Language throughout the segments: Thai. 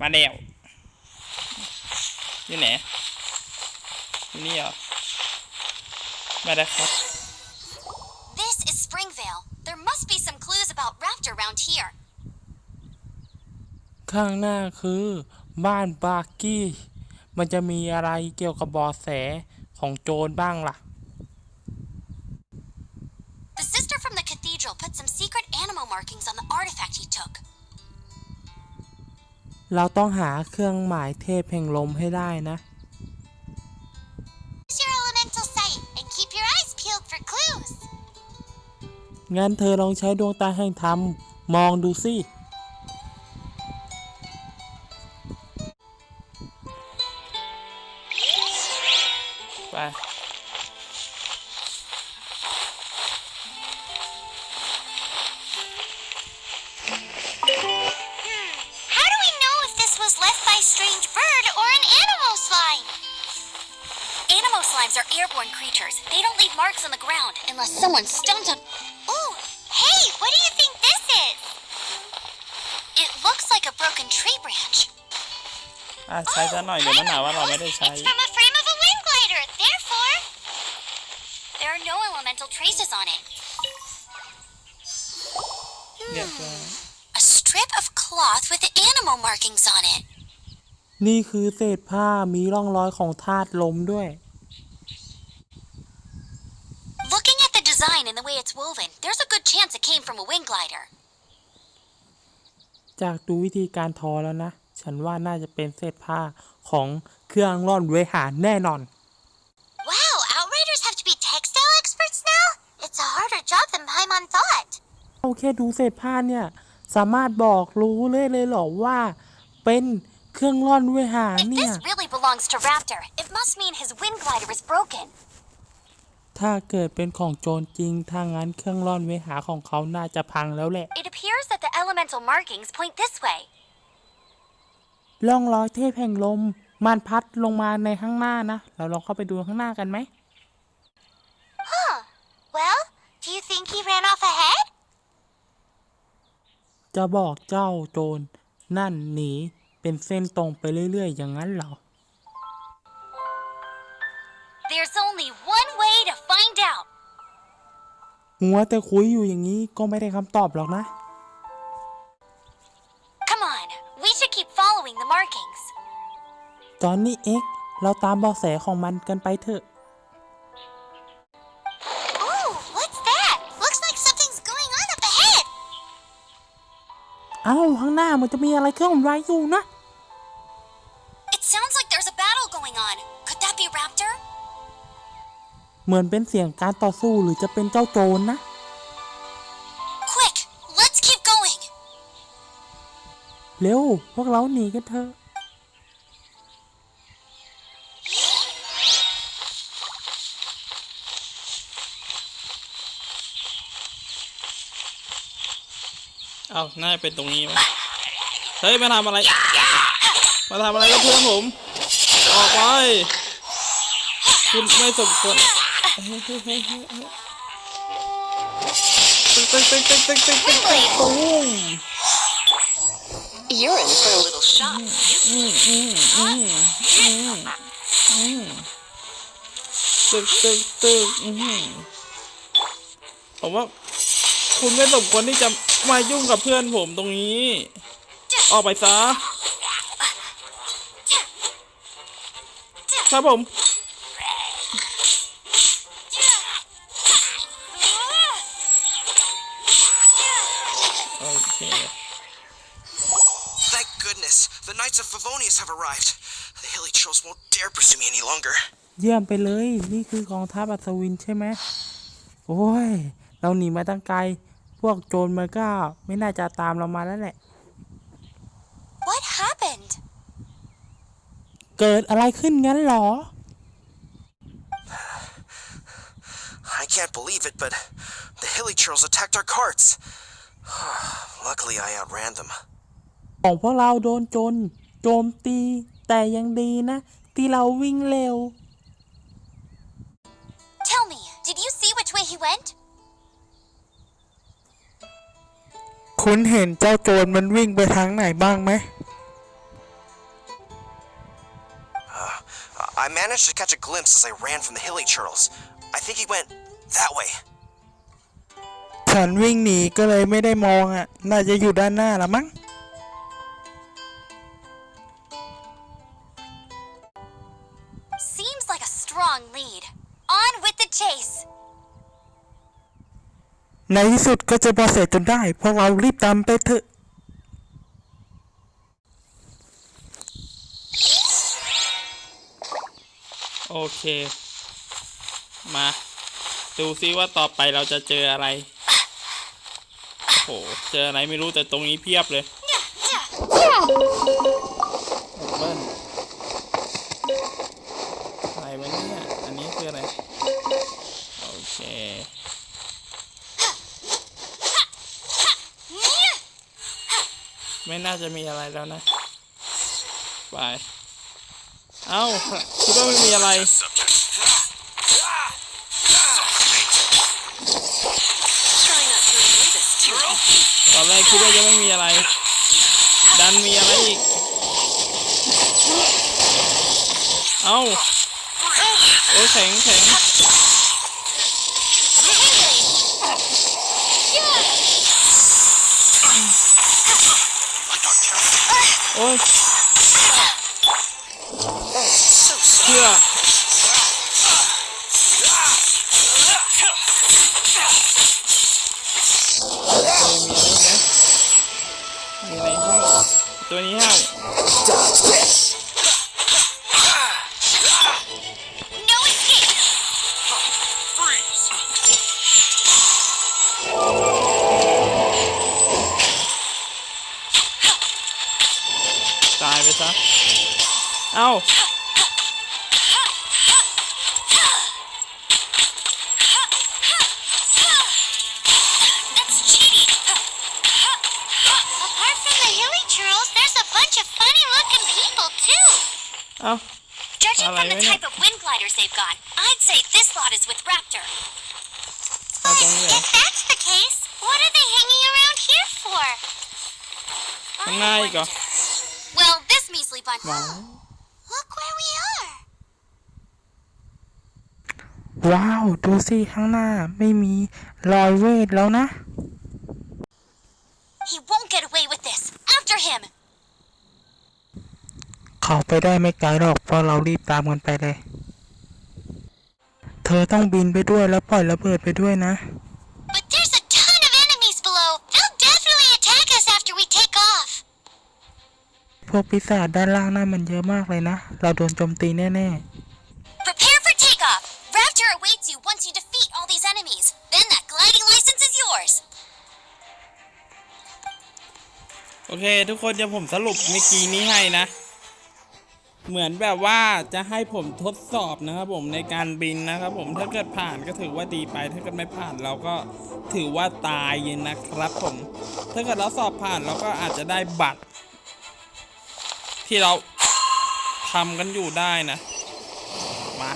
มาแล้วอยู่ไหนอยู่นี่เหรอมาแล้วครับ This is Springvale. There must be some clues about Raptor around here. ข้างหน้าคือบ้านบาร์กี้ มันจะมีอะไรเกี่ยวกับเบอแสของโจรบ้างล่ะ The sister from the cathedral put some secret animal markings on the artifact he took. เราต้องหาเครื่องหมายเทพแห่งลมให้ได้นะ Use your elemental sight and keep your eyes peeled for clues. งั้นเธอลองใช้ดวงตาแห่งธรรม มองดูสิ left by a strange bird or an animal slime. Animal slimes are airborne creatures. They don't leave marks on the ground unless someone stunts them. Ooh, hey, what do you think this is? It looks like a broken tree branch. Ah, oh, ว่าเราไม่ได้ใช้. It's from a frame of a wind glider. Therefore, there are no elemental traces on it. Hmm. Strip of cloth with animal markings on it. นี่คือเศษผ้ามีร่องรอยของธาตุลมด้วย Looking at the design and the way it's woven, there's a good chance it came from a wind glider. จากดูวิธีการทอแล้วนะ ฉันว่าน่าจะเป็นเศษผ้าของเครื่องร่อนเวหาแน่นอน Wow, outriders have to be textile experts now? It's a harder job than Paimon thought. เราแค่ดูเศษผ้าเนี่ย สามารถบอกรู้เลยเลยเหรอว่า เป็นเครื่องร่อนเวหา If เนี่ย this really belongs to Raptor, it must mean his wind glider is broken. ถ้าเกิดเป็นของโจรจริงถ้างั้นเครื่องร่อนเวหาของเขาน่าจะพังแล้วแหละ It appears that the elemental markings point this way. ร่องรอยเทพแห่งลม มันพัดลงมาในข้างหน้านะ เราลองเข้าไปดูข้างหน้ากันไหม Huh. Well, do you think he ran off ahead? จะบอกเจ้าโจรนั่นหนีเป็นเส้นตรงไปเรื่อยๆ อย่างนั้นเหรอ There's only one way to find out. หัวแต่คุยอยู่อย่างนี้ก็ไม่ได้คำตอบหรอกนะ Come on, we should keep following the markings. จอนนี่เอ็กเราตามเบาะแสของมันกันไปเถอะ เอ้าข้างหน้ามันจะมีอะไรเคลื่อนไหวอยู่นะ It sounds like there's a battle going on. Could that be Raptor? เหมือนเป็นเสียงการต่อสู้หรือจะเป็นเจ้าโจรนะ Quick, let's keep going. เร็ว พวกเราหนีกันเถอะ เอาน่าจะเป็นตรงนี้มั้ยเฮ้ยมาทำอะไร มาทำอะไรกับเพื่อนผม ออกไป คุณไม่สมควรเฮ้ยเฮ้ยเตึ๊กตึ๊กตึ๊กตึ๊กตึ๊กตึ๊กตึ๊กตึ๊กตุ้ม You're in for a little shock. ตึกตึกตึกอื้อหือผมว่า คุณไม่สมควรที่จะ มายุ่งกับเพื่อนผมตรงนี้ ออกไปซะครับผม โอเค Thank goodness, the Knights of Favonius have arrived. The hilly trolls won't dare pursue me any longer. เยี่ยมไปเลย นี่คือกองทัพอัศวินใช่ไหม โอ้ย เราหนีมาตั้งไกลพ วกโจรมันก็ไม่น่าจะตามเรามาแล้วแหละ What happened? เกิดอะไรขึ้นงั้นเหรอ I can't believe it, but the hilly trolls attacked our carts. Luckily, I outran them. ของพวกเราโดนโจรโจมตี แต่ยังดีนะ ที่เราวิ่งเร็ว Tell me, did you see which way he went? คุณเห็นเจ้าโจรมันวิ่งไปทางไหนบ้างไหม I managed to catch a glimpse as I ran from the hilly churls. I think he went that way. ฉันวิ่งหนีก็เลยไม่ได้มองอะ น่าจะอยู่ด้านหน้าละมั้ง Seems like a strong lead. On with the chase. ในที่สุดก็จะบอเสร็จจนได้ พวกเรารีบตามไปเถอะโอเค มา ดูซิว่าต่อไปเราจะเจออะไร โอ้โห เจออะไรไม่รู้แต่ตรงนี้เพียบเลยเบิ้ลอะไรวะเนี่ย อันนี้คืออะไร โอเค ไม่น่าจะมีอะไรแล้วนะ ไป เอ้าคิดว่าไม่มีอะไร ตอนแรกคิดว่ายังไม่มีอะไร ดันมีอะไรอีก เอ้า โอ้แข็งแข็ง โอ้ยเพื่อเออมีอะไรไหมมีอะไรห้าวตัวนี้ห้ looking people too. เอ้า Judging from the Alright, type of wind gliders they've got, I'd say this lot is with Raptor. เอาตรงนี้เหรอ If that's the case, what are they hanging around here for? I ข้างหน้าอีกเหรอ wonder. Well, this measly bunch. ว้าว Look where we are. ว้าว ดูสิข้างหน้าไม่มีรอยเวทแล้วนะ He won't get away with this. After him. เขาไปได้ไม่ไกลหรอกเพราะเรารีบตามกันไปเลย เธอต้องบินไปด้วยแล้วปล่อยระเบิดไปด้วยนะ But there's a ton of enemies below. They'll definitely attack us after we take off. พ วกปีศาจด้านล่างนั่นมันเยอะมากเลยนะ เราโดนโจมตีแน่ Prepare for takeoff. Raptor awaits you once you defeat all these enemies. Then that gliding license is yours. โอเค ทุกคนเดี๋ยวผมสรุปเมื่อกี้นี้ให้นะ เหมือนแบบว่าจะให้ผมทดสอบนะครับผมในการบินนะครับผมถ้าเกิดผ่านก็ถือว่าดีไป ถ้าเกิดไม่ผ่านเราก็ถือว่าตายนะครับผม ถ้าเกิดเราสอบผ่านเราก็อาจจะได้บัตร ที่เราทำกันอยู่ได้นะ มา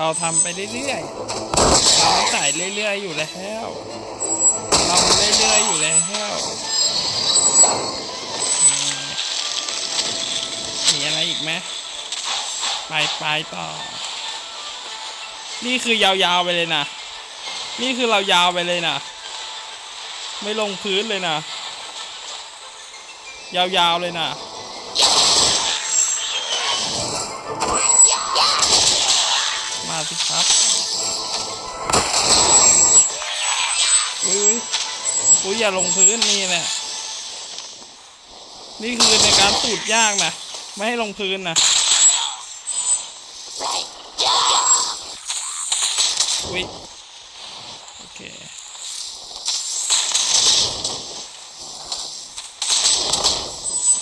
เราทำไปเรื่อยๆเราใส่เรื่อยๆอยู่แล้วเราเรื่อยๆอยู่แล้วมมีอะไรอีกไหมไปไปต่อ นี่คือยาวๆไปเลยนะ นี่คือเรายาวไปเลยนะ ไม่ลงพื้นเลยนะ ยาวๆเลยนะ สิครับอุ้ยอุ้ยอุ้ยอย่าลงพื้นนี่แหละนี่คือในการสูดยากนะ ไม่ให้ลงพื้นนะ อุ้ย โอเค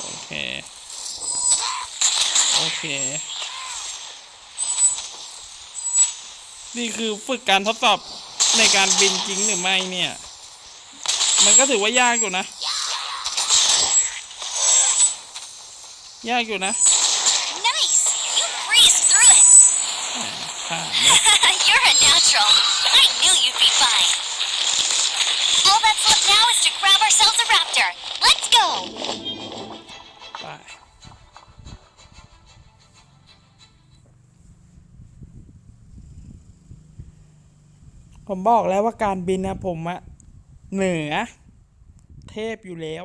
โอเค โอเค นี่คือฝึกการทดสอบในการบินจริงหรือไม่เนี่ย มันก็ถือว่ายากอยู่นะ ยากอยู่นะ Nice! You breezed through it! ผ่านเนี่ย You're a natural. I knew you'd be fine. All that's left now is to grab ourselves a raptor. Let's go! ผมบอกแล้วว่าการบินนะผมอะเหนือ เทพอยู่แล้ว